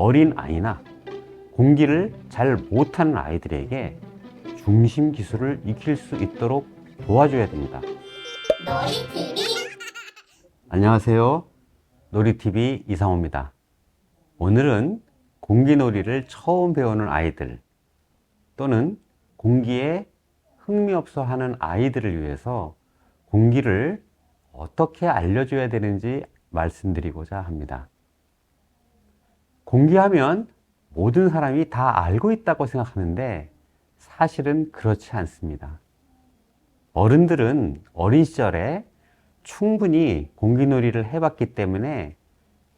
어린 아이나 공기를 잘 못하는 아이들에게 중심 기술을 익힐 수 있도록 도와줘야 됩니다. 안녕하세요. 놀이TV 이상호입니다. 오늘은 공기놀이를 처음 배우는 아이들 또는 공기에 흥미없어 하는 아이들을 위해서 공기를 어떻게 알려줘야 되는지 말씀드리고자 합니다. 공기하면 모든 사람이 다 알고 있다고 생각하는데 사실은 그렇지 않습니다. 어른들은 어린 시절에 충분히 공기놀이를 해봤기 때문에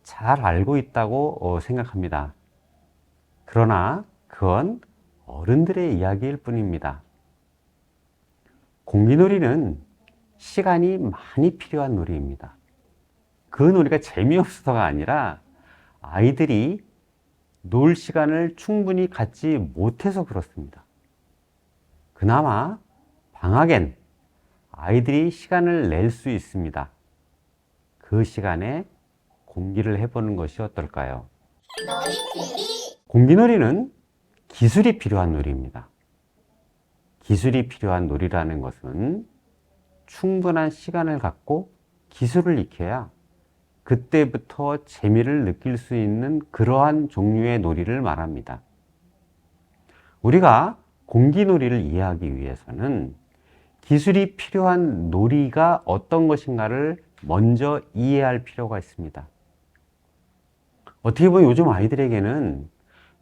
잘 알고 있다고 어, 생각합니다. 그러나 그건 어른들의 이야기일 뿐입니다. 공기놀이는 시간이 많이 필요한 놀이입니다. 그 놀이가 재미없어서가 아니라 아이들이 놀 시간을 충분히 갖지 못해서 그렇습니다. 그나마 방학엔 아이들이 시간을 낼 수 있습니다. 그 시간에 공기를 해보는 것이 어떨까요? 공기놀이는 기술이 필요한 놀이입니다. 기술이 필요한 놀이라는 것은 충분한 시간을 갖고 기술을 익혀야 그때부터 재미를 느낄 수 있는 그러한 종류의 놀이를 말합니다. 우리가 공기놀이를 이해하기 위해서는 기술이 필요한 놀이가 어떤 것인가를 먼저 이해할 필요가 있습니다. 어떻게 보면 요즘 아이들에게는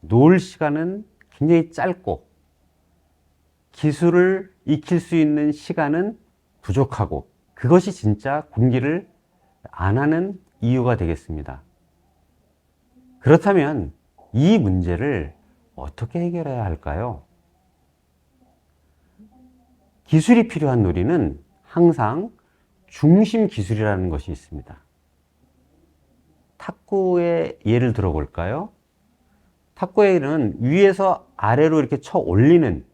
놀 시간은 굉장히 짧고 기술을 익힐 수 있는 시간은 부족하고 그것이 진짜 공기를 안 하는 이유가 되겠습니다. 그렇다면 이 문제를 어떻게 해결해야 할까요? 기술이 필요한 놀이는 항상 중심 기술이라는 것이 있습니다. 탁구의 예를 들어볼까요? 탁구에는 위에서 아래로 이렇게 쳐 올리는,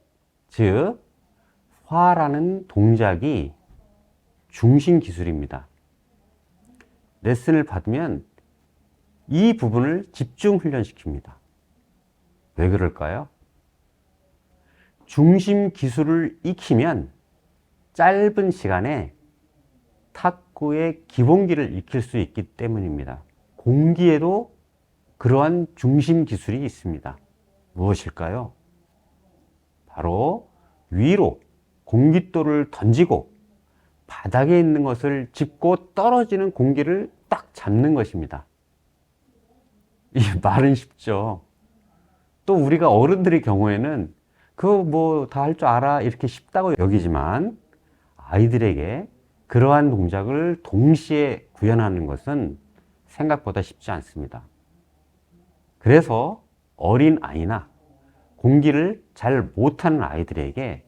즉, 화라는 동작이 중심 기술입니다. 레슨을 받으면 이 부분을 집중 훈련시킵니다. 왜 그럴까요? 중심 기술을 익히면 짧은 시간에 탁구의 기본기를 익힐 수 있기 때문입니다. 공기에도 그러한 중심 기술이 있습니다. 무엇일까요? 바로 위로 공깃돌을 던지고 바닥에 있는 것을 짚고 떨어지는 공기를 딱 잡는 것입니다. 이 말은 쉽죠. 또 우리가 어른들의 경우에는 그거 뭐 다 할 줄 알아 이렇게 쉽다고 여기지만 아이들에게 그러한 동작을 동시에 구현하는 것은 생각보다 쉽지 않습니다. 그래서 어린 아이나 공기를 잘 못하는 아이들에게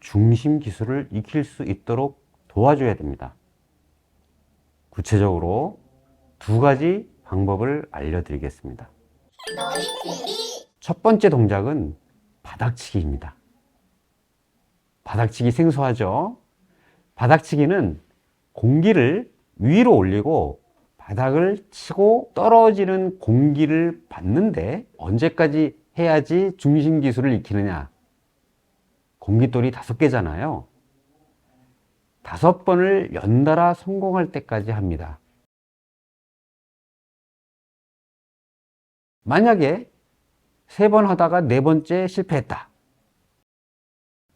중심 기술을 익힐 수 있도록 도와줘야 됩니다. 구체적으로 두 가지 방법을 알려드리겠습니다. 첫 번째 동작은 바닥치기입니다. 바닥치기 생소하죠? 바닥치기는 공기를 위로 올리고 바닥을 치고 떨어지는 공기를 받는데 언제까지 해야지 중심 기술을 익히느냐? 공깃돌이 다섯 개잖아요. 다섯 번을 연달아 성공할 때까지 합니다. 만약에 세 번 하다가 네 번째 실패했다.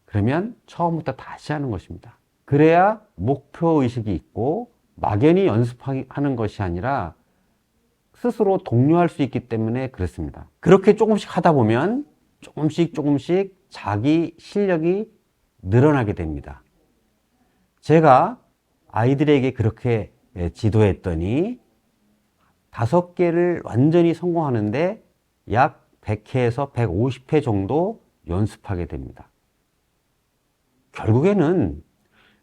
그러면 처음부터 다시 하는 것입니다. 그래야 목표 의식이 있고 막연히 연습하는 것이 아니라 스스로 독려할 수 있기 때문에 그렇습니다. 그렇게 조금씩 하다 보면 조금씩 조금씩 자기 실력이 늘어나게 됩니다. 제가 아이들에게 그렇게 지도했더니 다섯 개를 완전히 성공하는데 약 100회에서 150회 정도 연습하게 됩니다. 결국에는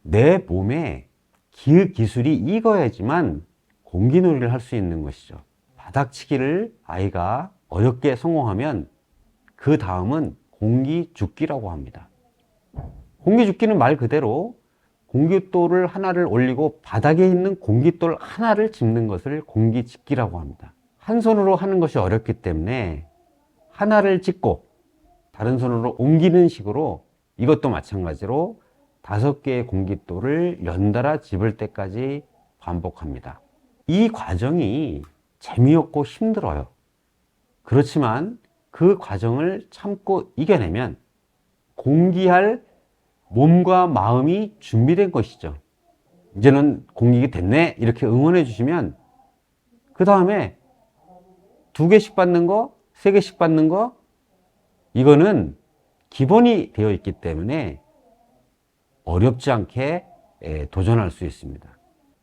내 몸에 기의 기술이 익어야지만 공기놀이를 할 수 있는 것이죠. 바닥치기를 아이가 어렵게 성공하면 그 다음은 공기 죽기라고 합니다. 공기 죽기는 말 그대로 공깃돌을 하나를 올리고 바닥에 있는 공깃돌 하나를 짚는 것을 공기집기라고 합니다. 한 손으로 하는 것이 어렵기 때문에 하나를 찍고 다른 손으로 옮기는 식으로 이것도 마찬가지로 다섯 개의 공깃돌을 연달아 집을 때까지 반복합니다. 이 과정이 재미없고 힘들어요. 그렇지만 그 과정을 참고 이겨내면 공기할 몸과 마음이 준비된 것이죠. 이제는 공익이 됐네 이렇게 응원해 주시면 그 다음에 두 개씩 받는 거, 세 개씩 받는 거 이거는 기본이 되어 있기 때문에 어렵지 않게 예, 도전할 수 있습니다.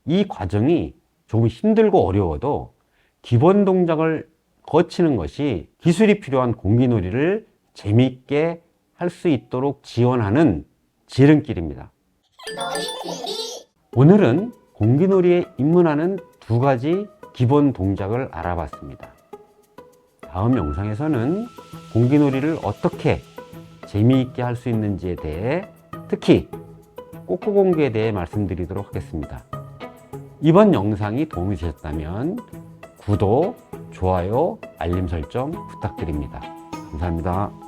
이 과정이 조금 힘들고 어려워도 기본 동작을 거치는 것이 기술이 필요한 공기놀이를 재미있게 할 수 있도록 지원하는 지름길입니다. 오늘은 공기놀이에 입문하는 두 가지 기본 동작을 알아봤습니다. 다음 영상에서는 공기놀이를 어떻게 재미있게 할 수 있는지에 대해 특히 꼬꼬 공기에 대해 말씀드리도록 하겠습니다. 이번 영상이 도움이 되셨다면 구독, 좋아요, 알림 설정 부탁드립니다. 감사합니다.